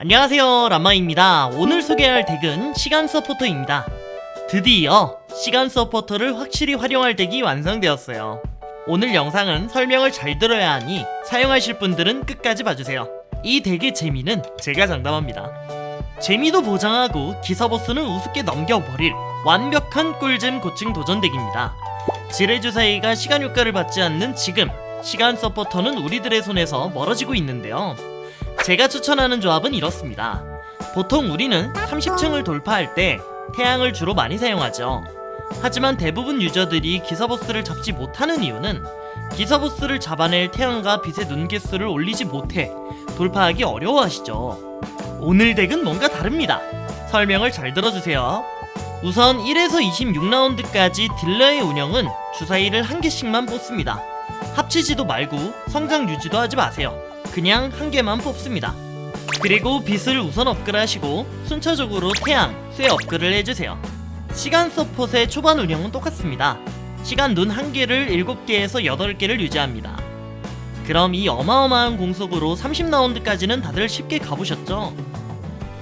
안녕하세요 람마입니다. 오늘 소개할 덱은 시간 서포터입니다. 드디어 시간 서포터를 확실히 활용할 덱이 완성되었어요. 오늘 영상은 설명을 잘 들어야 하니 사용하실 분들은 끝까지 봐주세요. 이 덱의 재미는 제가 장담합니다. 재미도 보장하고 기사보스는 우습게 넘겨버릴 완벽한 꿀잼 고층 도전 덱입니다. 지뢰주사위가 시간 효과를 받지 않는 지금 시간 서포터는 우리들의 손에서 멀어지고 있는데요 제가 추천하는 조합은 이렇습니다. 보통 우리는 30층을 돌파할 때 태양을 주로 많이 사용하죠. 하지만 대부분 유저들이 기사보스를 잡지 못하는 이유는 기사보스를 잡아낼 태양과 빛의 눈 개수를 올리지 못해 돌파하기 어려워하시죠. 오늘 덱은 뭔가 다릅니다. 설명을 잘 들어주세요. 우선 1에서 26라운드까지 딜러의 운영은 주사위를 한 개씩만 뽑습니다. 합치지도 말고 성장 유지도 하지 마세요. 그냥 한 개만 뽑습니다. 그리고 빛을 우선 업글하시고 순차적으로 태양, 쇠 업글을 해주세요. 시간 서폿의 초반 운영은 똑같습니다. 시간 눈 한 개를 7개에서 8개를 유지합니다. 그럼 이 어마어마한 공속으로 30라운드까지는 다들 쉽게 가보셨죠?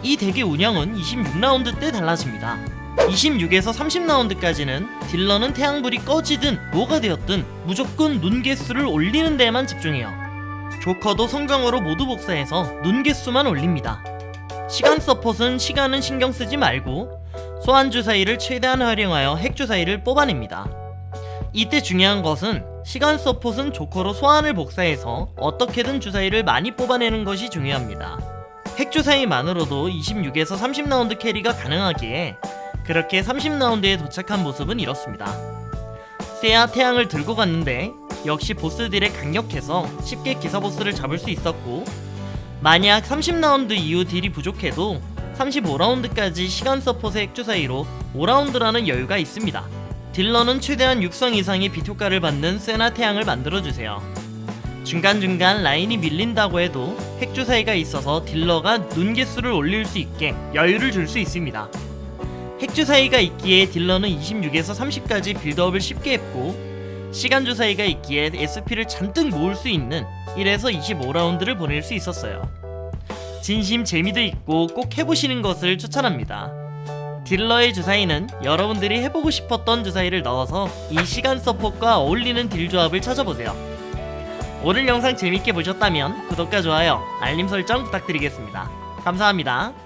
이 덱의 운영은 26라운드 때 달라집니다. 26에서 30라운드까지는 딜러는 태양불이 꺼지든 뭐가 되었든 무조건 눈 개수를 올리는 데에만 집중해요. 조커도 성장으로 모두 복사해서 눈 개수만 올립니다. 시간 서폿은 시간은 신경 쓰지 말고 소환 주사위를 최대한 활용하여 핵 주사위를 뽑아냅니다. 이때 중요한 것은 시간 서폿은 조커로 소환을 복사해서 어떻게든 주사위를 많이 뽑아내는 것이 중요합니다. 핵 주사위만으로도 26에서 30라운드 캐리가 가능하기에 그렇게 30라운드에 도착한 모습은 이렇습니다. 세아 태양을 들고 갔는데 역시 보스들의 강력해서 쉽게 기사 보스를 잡을 수 있었고 만약 30라운드 이후 딜이 부족해도 35라운드까지 시간 서폿의 핵주사위로 5라운드라는 여유가 있습니다. 딜러는 최대한 육성 이상의 빛 효과를 받는 세나 태양을 만들어주세요. 중간중간 라인이 밀린다고 해도 핵주사위가 있어서 딜러가 눈 개수를 올릴 수 있게 여유를 줄 수 있습니다. 핵주사위가 있기에 딜러는 26에서 30까지 빌드업을 쉽게 했고 시간 주사위가 있기에 SP를 잔뜩 모을 수 있는 1에서 25라운드를 보낼 수 있었어요. 진심 재미도 있고 꼭 해보시는 것을 추천합니다. 딜러의 주사위는 여러분들이 해보고 싶었던 주사위를 넣어서 이 시간 서폿과 어울리는 딜 조합을 찾아보세요. 오늘 영상 재밌게 보셨다면 구독과 좋아요, 알림 설정 부탁드리겠습니다. 감사합니다.